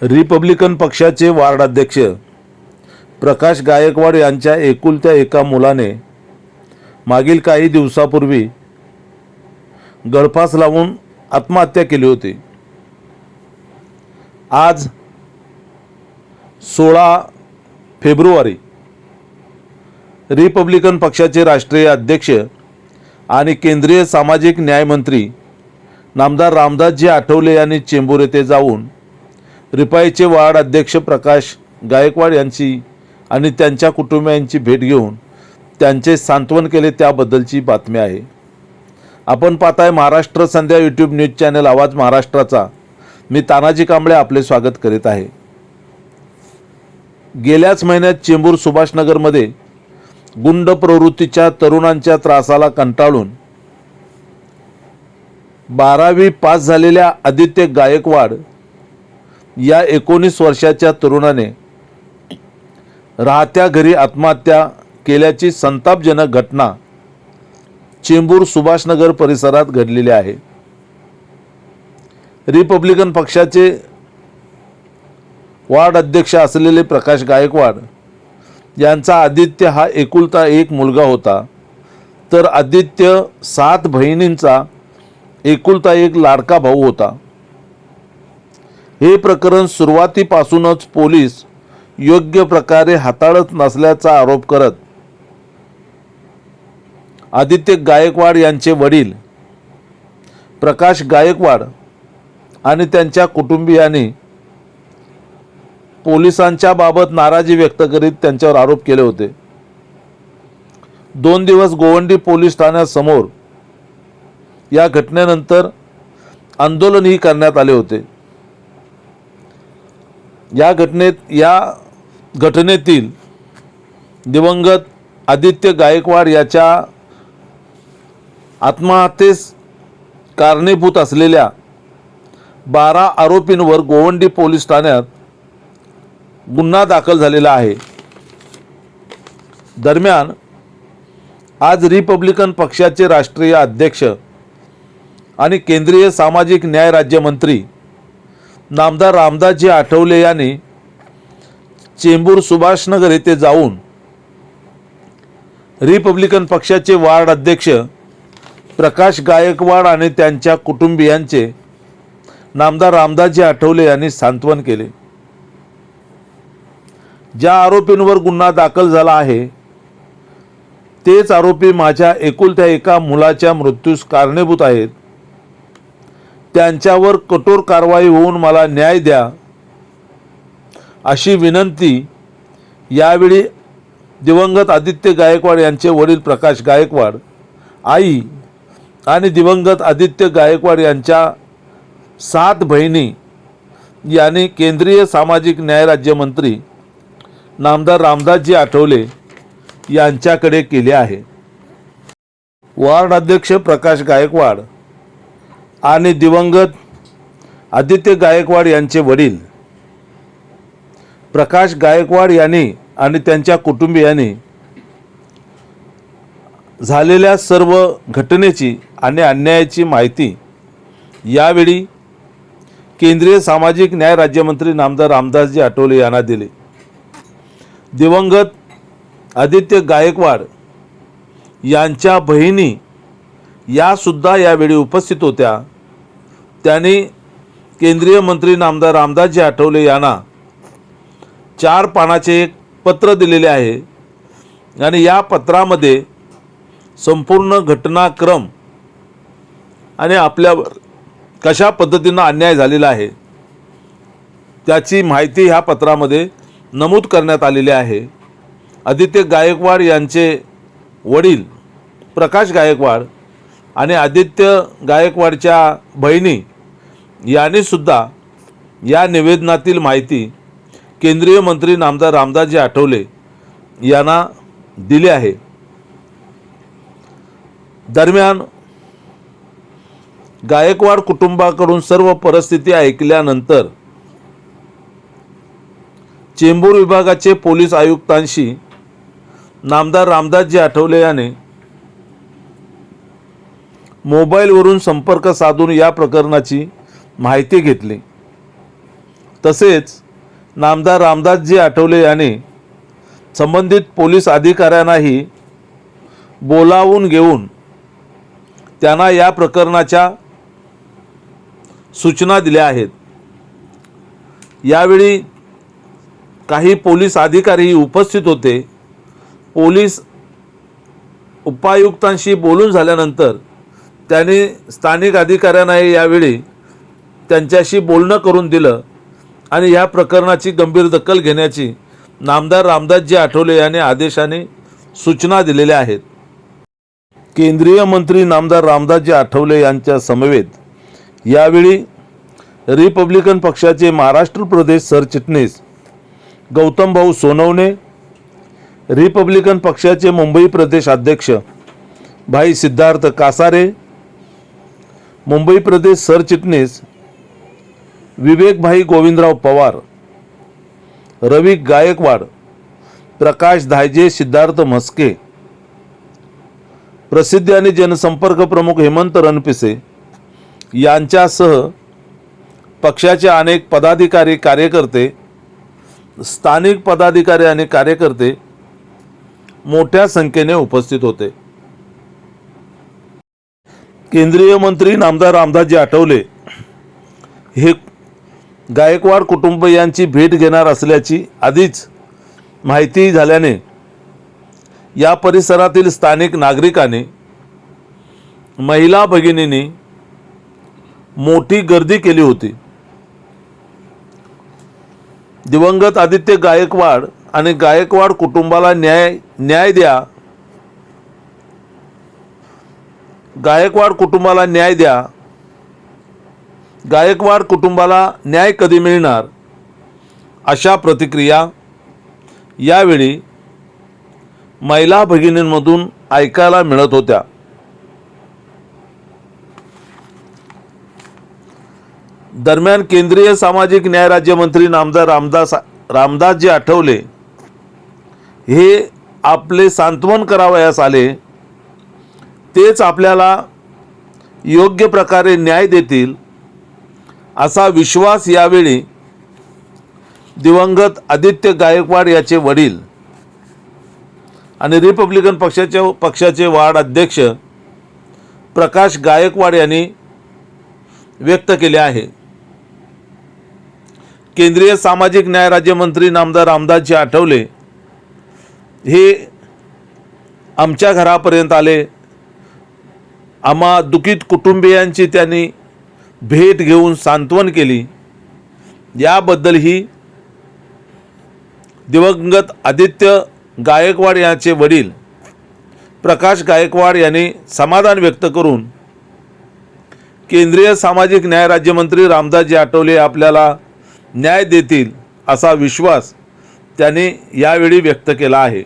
Republican पक्षाचे ward अध्यक्ष प्रकाश गायकवाड यांच्या एकुलत्या एका मुलाने मागील काही दिवसापूर्वी गळफास लावून आत्महत्या केली होती. आज सोळा फेब्रुवारी रिपब्लिकन पक्षाचे राष्ट्रीय अध्यक्ष आणि केंद्रीय सामाजिक न्यायमंत्री नामदार रामदासजी आठवले यांनी चेंबूर येथे जाऊन रिपाईचे वार्ड अध्यक्ष प्रकाश गायकवाड यांची आणि त्यांच्या कुटुंबियांची भेट घेऊन त्यांचे सांत्वन केले त्याबद्दलची बातमी आहे. आपण पाहताय Maharashtra Sandhya YouTube news channel आवाज महाराष्ट्राचा. मी तानाजी कांबळे आपले स्वागत करीत आहे. गेल्याच महिन्यात चेंबूर सुभाषनगरमध्ये गुंड प्रवृत्तीच्या तरुणांच्या त्रासाला कंटाळून बारावी पास झालेल्या आदित्य गायकवाड या एकोणीस वर्षाच्या तरुणाने राहत्या घरी आत्महत्या केल्याची संतापजनक घटना चेंबूर सुभाषनगर परिसरात घडलेली आहे. रिपब्लिकन पक्षाचे वार्ड अध्यक्ष असलेले प्रकाश गायकवाड यांचा आदित्य हा एकुलता एक मुलगा होता. तर आदित्य सात बहिणींचा एकुलता एक लाडका भाऊ होता. हे प्रकरण सुरुवातीपासूनच पोलीस योग्य प्रकारे हाताळत नसल्याचा आरोप करत आदित्य गायकवाड यांचे वडील प्रकाश गायकवाड आणि त्यांच्या कुटुंबियांनी पोलिसांच्या बाबत नाराजी व्यक्त करीत त्यांच्यावर आरोप केले होते. दोन दिवस गोवंडी पोलीस ठाण्यासमोर या घटनेनंतर आंदोलनही करण्यात आले होते. या घटनेत या घटनेतील दिवंगत आदित्य गायकवाड याच्या आत्महत्येस कारणीभूत असलेल्या बारा आरोपींवर गोवंडी पोलीस ठाण्यात गुन्हा दाखल झालेला आहे. दरम्यान आज रिपब्लिकन पक्षाचे राष्ट्रीय अध्यक्ष आणि केंद्रीय सामाजिक न्याय राज्यमंत्री नामदार रामदासजी आठवले यांनी चेंबूर सुभाषनगर येथे जाऊन रिपब्लिकन पक्षाचे वार्ड अध्यक्ष प्रकाश गायकवाड आणि त्यांच्या कुटुंबियांचे नामदार रामदासजी आठवले यांनी सांत्वन केले. ज्या आरोपींवर गुन्हा दाखल झाला आहे तेच आरोपी माझ्या एकुलत्या एका मुलाच्या मृत्यूस कारणीभूत आहेत. त्यांच्यावर कठोर कारवाई होऊन मला न्याय द्या अशी विनंती यावेळी दिवंगत आदित्य गायकवाड यांचे वडील प्रकाश गायकवाड आई आणि दिवंगत आदित्य गायकवाड यांच्या सात बहिणी यांनी केंद्रीय सामाजिक न्याय राज्यमंत्री नामदार रामदासजी आठवले यांच्याकडे केले आहे. वार्ड अध्यक्ष प्रकाश गायकवाड आणि दिवंगत आदित्य गायकवाड यांचे वडील. प्रकाश गायकवाड यांनी आणि त्यांच्या कुटुंबियांनी झालेल्या सर्व घटनेची आणि अन्यायाची माहिती यावेळी केंद्रीय सामाजिक न्याय राज्यमंत्री नामदार रामदासजी आठवले यांना दिले. दिवंगत आदित्य गायकवाड यांच्या बहिणी यासुद्धा यावेळी उपस्थित होत्या. त्यांनी केंद्रीय मंत्री नामदार रामदासजी आठवले यांना चार पानाचे एक पत्र दिलेले आहे. आणि या पत्रामध्ये संपूर्ण घटनाक्रम आणि आपल्यावर कशा पद्धतीनं अन्याय झालेला आहे त्याची माहिती ह्या पत्रामध्ये नमूद करण्यात आलेली आहे. आदित्य गायकवाड यांचे वडील प्रकाश गायकवाड आणि आदित्य गायकवाडच्या बहिणी याने सुद्धा या निवेदनातील माहिती केंद्रीय मंत्री नामदार रामदासजी आठवले यांना दिली आहे. दरम्यान गायकवाड कुटुंबाकडून सर्व परिस्थिती ऐकल्यानंतर चेंबूर विभागाचे पोलीस आयुक्तांशी नामदार रामदासजी आठवले याने मोबाईलवरून संपर्क साधून या प्रकरणाची माहिती घेतली. तसेच नामदार रामदासजी आठवले यांनी संबंधित पोलीस अधिकाऱ्यांनाही बोलावून घेऊन त्यांना या प्रकरणाच्या सूचना दिल्या आहेत. यावेळी काही पोलीस अधिकारीही उपस्थित होते. पोलीस उपायुक्तांशी बोलून झाल्यानंतर त्यांनी स्थानिक अधिकाऱ्यांनाही यावेळी त्यांच्याशी बोलणं करून दिलं आणि या प्रकरणाची गंभीर दखल घेण्याची नामदार रामदासजी आठवले यांनी आदेशाने सूचना दिलेल्या आहेत. केंद्रीय मंत्री नामदार रामदासजी आठवले यांच्या समवेत यावेळी रिपब्लिकन पक्षाचे महाराष्ट्र प्रदेश सरचिटणीस गौतम भाऊ सोनवणे रिपब्लिकन पक्षाचे मुंबई प्रदेश अध्यक्ष भाई सिद्धार्थ कासारे मुंबई प्रदेश सरचिटणीस विवेकभाई गोविंदराव पवार रवी गायकवाड प्रकाश धायजे सिद्धार्थ म्हस्के प्रसिद्धी आणि जनसंपर्क प्रमुख हेमंत रणपिसे यांच्यासह पक्षाचे अनेक पदाधिकारी कार्यकर्ते स्थानिक पदाधिकारी आणि कार्यकर्ते मोठ्या संख्येने उपस्थित होते. केंद्रीय मंत्री नामदार रामदासजी आठवले हे गायकवाड कुटुंबियांची भेट घेणार असल्याची आधीच माहिती झाल्याने या परिसरातील स्थानिक नागरिकांनी महिला भगिनींनी मोठी गर्दी केली होती. दिवंगत आदित्य गायकवाड आणि गायकवाड कुटुंबाला न्याय न्याय द्या. गायकवाड कुटुंबाला न्याय द्या. गायकवाड कुटुंबाला न्याय कधी मिळणार अशा प्रतिक्रिया यावेळी महिला भगिनींमधून ऐकायला मिळत होत्या. दरम्यान केंद्रीय सामाजिक न्याय राज्यमंत्री नामदार रामदास रामदासजी आठवले हे आपले सांत्वन करावयास आले. तेच आपल्याला योग्य प्रकारे न्याय देतील असा विश्वास यावेळी दिवंगत आदित्य गायकवाड याचे वडील आणि रिपब्लिकन पक्षाच्या पक्षाचे वार्ड अध्यक्ष प्रकाश गायकवाड यांनी व्यक्त केले आहे. केंद्रीय सामाजिक न्याय राज्यमंत्री नामदार रामदासजी आठवले हे आमच्या घरापर्यंत आले. आम्हा दुखीत कुटुंबियांची त्यांनी भेट घेऊन सांत्वन केली. याबद्दलही दिवंगत आदित्य गायकवाड यांचे वडील प्रकाश गायकवाड यांनी समाधान व्यक्त करून केंद्रीय सामाजिक न्याय राज्यमंत्री रामदासजी आठवले आपल्याला न्याय देतील असा विश्वास त्यांनी यावेळी व्यक्त केला आहे.